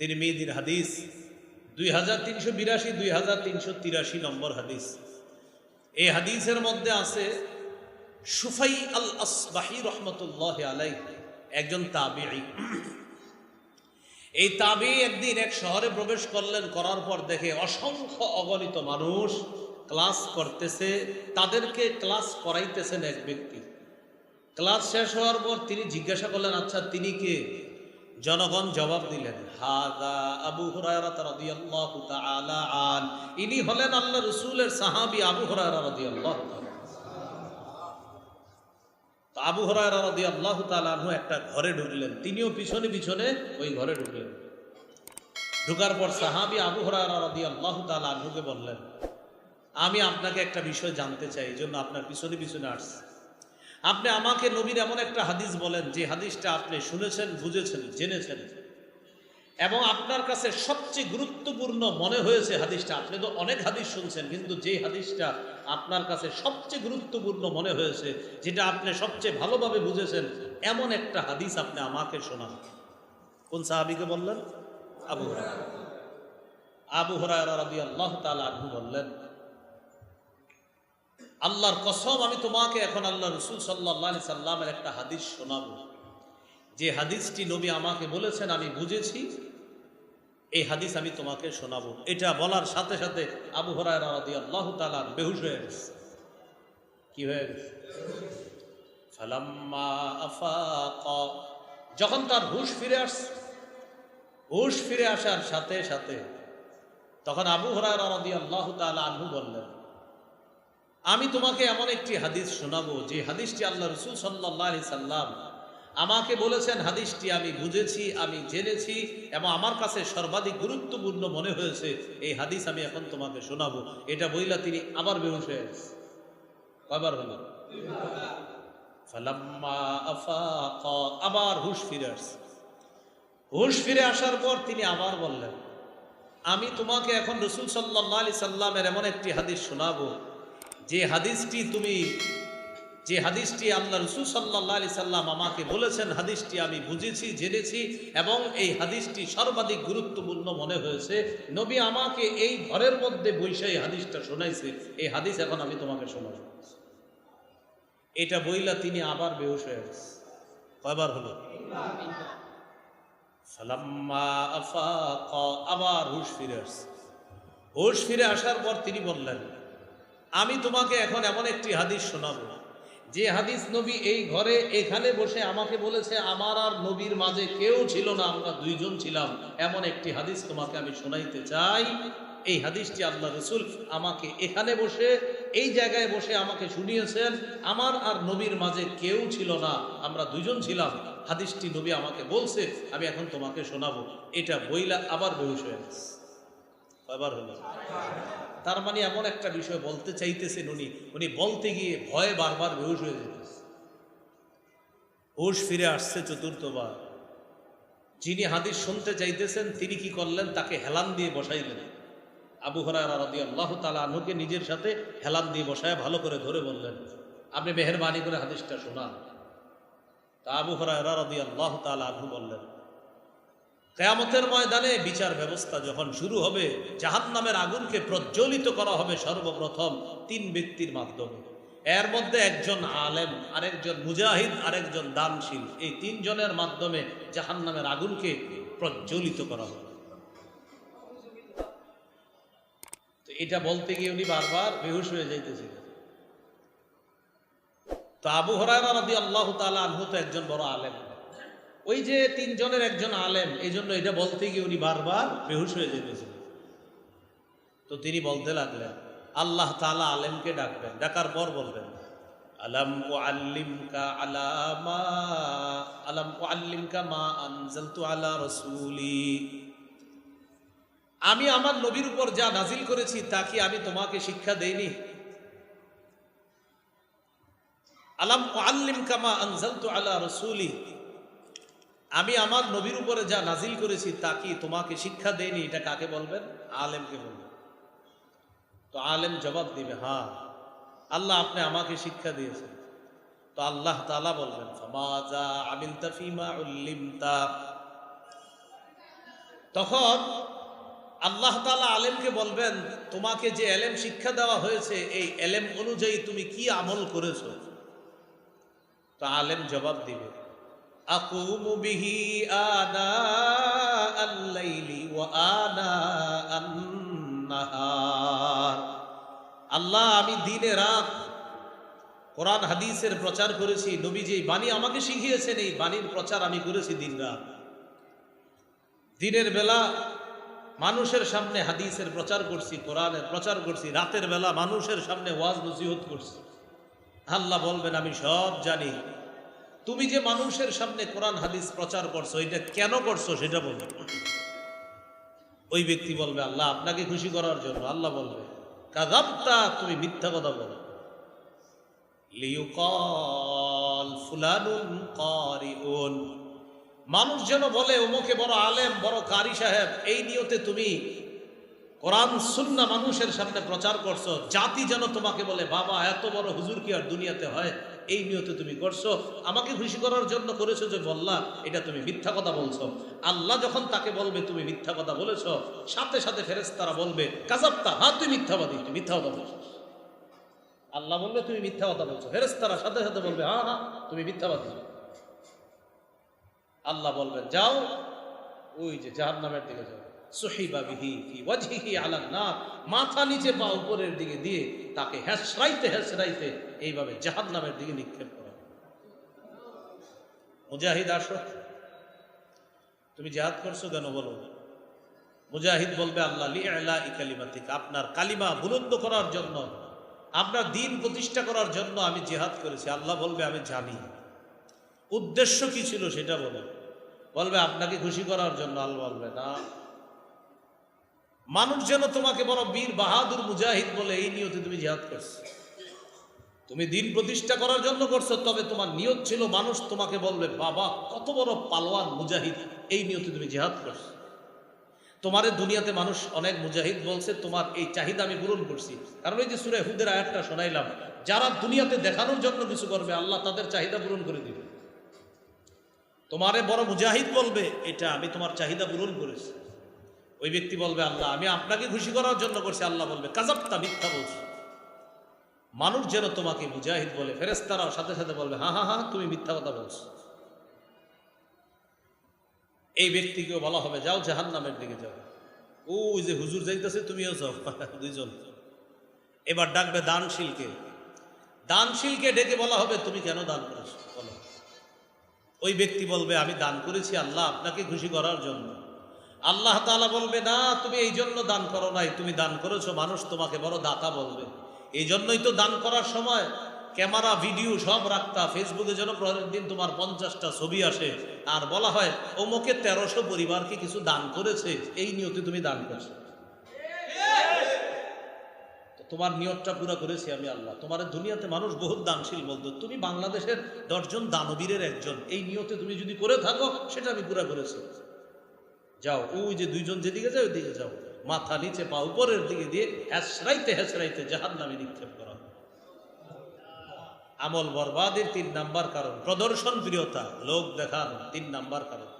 তিনি মেয়েদির হাদিস, দুই হাজার তিনশো বিরাশি, দুই হাজার তিনশো তিরাশি নম্বর হাদিস। এই হাদিসের মধ্যে আছে, সুফাই আল আসবাহি রহমতুল্লাহ আলাই একজন তাবি এই তাবি একদিন এক শহরে প্রবেশ করলেন, করার পর দেখে অসংখ্য অগণিত মানুষ ক্লাস করতেছে, তাদেরকে ক্লাস করাইতেছেন এক ব্যক্তি। ক্লাস শেষ হওয়ার পর তিনি জিজ্ঞাসা করলেন আচ্ছা তিনি কে? জনগণ জবাব দিলেন, হাদা আবু আন। ইনি হলেন আল্লাহ রসুলের সাহাবি আবু তো আবু তাআলা আনহু একটা ঘরে ঢুকলেন। তিনিও পিছনে পিছনে ওই ঘরে ঢুকলেন। ঢুকার পর সাহাবি আবু রাদিয়াল্লাহু তাআলা বললেন, আমি আপনাকে একটা বিষয় জানতে চাই, এই জন্য আপনার পিছনে পিছনে আসছি। আপনি আমাকে নবীর এমন একটা হাদিস বলেন, যে হাদিসটা আপনি শুনেছেন, বুঝেছেন, জেনেছেন। এবং আপনার কাছে সবচেয়ে গুরুত্বপূর্ণ মনে হয়েছে হাদিসটা, আপনি তো অনেক হাদিস শুনছেন, কিন্তু যে হাদিসটা আপনার কাছে সবচেয়ে গুরুত্বপূর্ণ মনে হয়েছে, যেটা আপনি সবচেয়ে ভালোভাবে বুঝেছেন, এমন একটা হাদিস আপনি আমাকে শোনান। কোন সাহাবিকে বললেন? আবু হরায়রা। আবু হরায়রা রাদিয়াল্লাহু তাআলা আনহু বললেন আল্লাহর কসম, আমি তোমাকে এখন আল্লাহ রসুল সাল্লাহ সাল্লামের একটা হাদিস শোনাবো। যে হাদিসটি নবী আমাকে বলেছেন, আমি বুঝেছি। এই হাদিস আমি তোমাকে শোনাবো। এটা বলার সাথে সাথে আবু রাদি আল্লাহ তালার বেহুশ হয়ে গেছে। কি হয়ে গেছে? যখন তার হুশ ফিরে আসছে, হুশ ফিরে আসার সাথে সাথে তখন আবু হরায় রাদি আল্লাহ তালা আনহু বললেন আমি তোমাকে এমন একটি হাদিস শোনাবো, যে হাদিসটি আল্লাহ রসুল সাল্লাহ আলি সাল্লাম আমাকে বলেছেন, হাদিসটি আমি বুঝেছি, আমি জেনেছি এবং আমার কাছে সর্বাধিক গুরুত্বপূর্ণ মনে হয়েছে, এই হাদিস আমি এখন তোমাকে শোনাবো। এটা বইলা তিনি আবার বেহুশ হয়ে গেছে। কয়বার হলো আবার হুশ ফিরে আসছে। হুশ ফিরে আসার পর তিনি আবার বললেন, আমি তোমাকে এখন রসুল সাল্লাহ আলি সাল্লামের এমন একটি হাদিস শোনাবো যে হাদিসটি তুমি, যে হাদিসটি আল্লাহ রসুল সাল্লাহ আলি সাল্লাম আমাকে বলেছেন, হাদিসটি আমি বুঝেছি, জেনেছি এবং এই হাদিসটি সর্বাধিক গুরুত্বপূর্ণ মনে হয়েছে। নবী আমাকে এই ঘরের মধ্যে বৈশা এই হাদিসটা শোনাইছে। এই হাদিস এখন আমি তোমাকে শোনাব। এটা বইলা তিনি আবার বেহুশ হয়ে গেছে। কয়বার হলো? আবার হুশ ফিরে আসছে। হুশ ফিরে আসার পর তিনি বললেন আমি তোমাকে এখন এমন একটি হাদিস শোনাবো। যে হাদিস নবী এই ঘরে এখানে বসে আমাকে বলেছে, আমার আর নবীর মাঝে কেউ ছিল না, আমরা দুইজন ছিলাম। এমন একটি হাদিস তোমাকে আমি শোনাইতে চাই। এই হাদিসটি আল্লাহ রসুল আমাকে এখানে বসে, এই জায়গায় বসে আমাকে শুনিয়েছেন, আমার আর নবীর মাঝে কেউ ছিল না, আমরা দুইজন ছিলাম। হাদিসটি নবী আমাকে বলছে, আমি এখন তোমাকে শোনাবো। এটা বইলা আবার বেহুশ হয়ে গেছে। কয়বার হলো? তার মানে এমন একটা বিষয় বলতে চাইতেছেন উনি। উনি বলতে গিয়ে ভয়ে বারবার বেহুশ হয়ে যেতেছে। হুশ ফিরে আসছে চতুর্থবার। যিনি হাদিস শুনতে চাইতেছেন, তিনি কি করলেন? তাকে হেলান দিয়ে বসাইলেন। আবু হরায় রাদি আল্লাহ তালা নিজের সাথে হেলান দিয়ে বসায় ভালো করে ধরে বললেন, আপনি মেহরবানি করে হাদিসটা শোনান। তা আবু হরায় রাদি আল্লাহ তালা বললেন কেয়ামতের ময়দানে বিচার ব্যবস্থা যখন শুরু হবে জাহান নামের আগুনকে প্রজ্বলিত করা হবে সর্বপ্রথম তিন ব্যক্তির মাধ্যমে। এর মধ্যে একজন আলেম, আরেকজন মুজাহিদ, আরেকজন দানশীল। এই তিনজনের মাধ্যমে জাহান নামের আগুনকে প্রজ্বলিত করা হবে। তো এটা বলতে গিয়ে উনি বারবার বেহুশ হয়ে যাইতেছিলেন তো আবু হরায়রা রাদি আল্লাহ তালা আনহু তো একজন বড় আলেম। ওই যে তিনজনের একজন আলেম এই জন্য এটা বলতে গিয়ে উনি বারবার বেহুশ হয়ে যেতেছেন। তো তিনি বলতে লাগলেন, আল্লাহ তালা আলেমকে ডাকবেন, ডাকার পর বলবেন, আলাম ও আল্লিমকা আলামা ও আল্লিমকা মা আলা রসুলি। আমি আমার নবীর উপর যা নাজিল করেছি, তা কি আমি তোমাকে শিক্ষা দেইনি? আলাম ও আল্লিমকা মা আনজালতু আলা রসুলি। আমি আমার নবীর উপরে যা নাজিল করেছি তা কি তোমাকে শিক্ষা দেয়নি? এটা কাকে বলবেন? আলেমকে বলবেন। তো আলেম জবাব দিবে হ্যাঁ আল্লাহ আপনি আমাকে শিক্ষা দিয়েছেন। তো আল্লাহ তালা বলবেন তখন আল্লাহ তালা আলেমকে বলবেন, তোমাকে যে এলেম শিক্ষা দেওয়া হয়েছে, এই এলেম অনুযায়ী তুমি কি আমল করেছ? তো আলেম জবাব দিবে বিহি আনা আল্লাইলি ওয়া আনা আন্নাহার আল্লাহ, আমি দিনে রাত কোরআন হাদিসের প্রচার করেছি নবী যেই বাণী আমাকে শিখিয়েছেন, এই বাণীর প্রচার আমি করেছি দিন রাত। দিনের বেলা মানুষের সামনে হাদিসের প্রচার করছি, কোরআনের প্রচার করছি, রাতের বেলা মানুষের সামনে ওয়াজ নসিহত করছি। আল্লাহ বলবেন, আমি সব জানি। তুমি যে মানুষের সামনে কোরআন, হাদিস প্রচার করছ, এটা কেন করছ সেটা বলবে ওই ব্যক্তি বলবে, আল্লাহ আপনাকে খুশি করার জন্য, আল্লাহ বলবে কাদাবতা তুমি মিথ্যা কথা বলো। মানুষ যেন বলে ওমকে বড় আলেম, বড় কারি সাহেব, এই নিয়তে তুমি কোরআন, সুন্না মানুষের সামনে প্রচার করছ। জাতি যেন তোমাকে বলে, বাবা, এত বড় হুজুর কি আর দুনিয়াতে হয়? এই নিয়তে তুমি করছ, আমাকে খুশি করার জন্য করেছ যে বললা, এটা তুমি মিথ্যা কথা বলছো। আল্লাহ যখন তাকে বলবে, তুমি মিথ্যা কথা বলেছ, সাথে সাথে ফেরেস্তারা বলবে কাজাপ্তা হ্যাঁ তুই মিথ্যাবাদী মিথ্যা কথা বলছো আল্লাহ বলবে, তুমি মিথ্যা কথা বলছো। ফেরেস্তারা সাথে সাথে বলবে হ্যাঁ হ্যাঁ তুমি মিথ্যাবাদী। আল্লাহ বলবেন, যাও, ওই যে জাহান নামের দিকে যাও। মাথা নিচে উপরের দিকে দিয়ে তাকে হেসরাইতে হেসরাইতে এইভাবে দিকে নিক্ষেপ মুজাহিদ তুমি করছ কেন বলো? মুজাহিদ বলবে, আল্লাহ, লি আলা ইকালিমাতিক আপনার কালিমা বুলন্দ করার জন্য, আপনার দিন প্রতিষ্ঠা করার জন্য আমি জেহাদ করেছি। আল্লাহ বলবে, আমি জানি। উদ্দেশ্য কি ছিল সেটা বলে। বলবে, আপনাকে খুশি করার জন্য। আল্লাহ বলবে, না মানুষ যেন তোমাকে বড় বীর বাহাদুর মুজাহিদ বলে, এই নিয়তে তুমি জিহাদ করছ। তুমি দিন প্রতিষ্ঠা করার জন্য করছ, তবে তোমার নিয়ত ছিল মানুষ তোমাকে বলবে, বাবা, কত বড় পালোয়ান মুজাহিদ, এই নিয়তে তুমি জিহাদ করছ। তোমার দুনিয়াতে মানুষ অনেক মুজাহিদ বলছে, তোমার এই চাহিদা আমি পূরণ করছি। কারণ এই যে সুরে হুদের আয়াতটা শোনাইলাম, যারা দুনিয়াতে দেখানোর জন্য কিছু করবে, আল্লাহ তাদের চাহিদা পূরণ করে দিবে। তোমারে বড় মুজাহিদ বলবে, এটা আমি তোমার চাহিদা পূরণ করেছি। ওই ব্যক্তি বলবে, আল্লাহ, আমি আপনাকে খুশি করার জন্য করছি। আল্লাহ বলবে কাজাপ্তা মিথ্যা বলছো। মানুষ যেন তোমাকে মুজাহিদ বলে ফেরেস্তারাও সাথে সাথে বলবে, হা হা হ্যাঁ তুমি মিথ্যা কথা বলছো। এই ব্যক্তিকেও বলা হবে, যাও জাহান নামের দিকে যাও। ওই যে হুজুর যাইতেছে, তুমিও যাও, দুইজন। এবার ডাকবে দানশীলকে। দানশীলকে ডেকে বলা হবে, তুমি কেন দান করেছ? বলো। ওই ব্যক্তি বলবে, আমি দান করেছি আল্লাহ আপনাকে খুশি করার জন্য। আল্লাহ তাআলা বলবে, না, তুমি এই জন্য দান করো নাই। তুমি দান করেছ, মানুষ তোমাকে বড় দাতা বলবে। এই জন্যই তো দান করার সময় ক্যামেরা, ভিডিও সব রাখতা। ফেসবুকে যেন দিন তোমার পঞ্চাশটা ছবি আসে। আর বলা হয় অমুকে তেরোশো পরিবারকে কিছু দান করেছে। এই নিয়তে তুমি দান করছ। তোমার নিয়তটা পুরো করেছি আমি আল্লাহ। তোমার দুনিয়াতে মানুষ বহুত দানশীল বলতো। তুমি বাংলাদেশের দশজন দানবীরের একজন। এই নিয়তে তুমি যদি করে থাকো, সেটা আমি পুরো করেছি। যাও, ওই যে দুইজন যেদিকে যায় ওইদিকে যাও। মাথা নিচে, পা উপরের দিকে দিয়ে হেসরাইতে হেসরাইতে জাহান নামে নিক্ষেপ করা। আমল বরবাদের তিন নাম্বার কারণ। প্রদর্শন প্রিয়তা লোক দেখানো, তিন নাম্বার কারণ।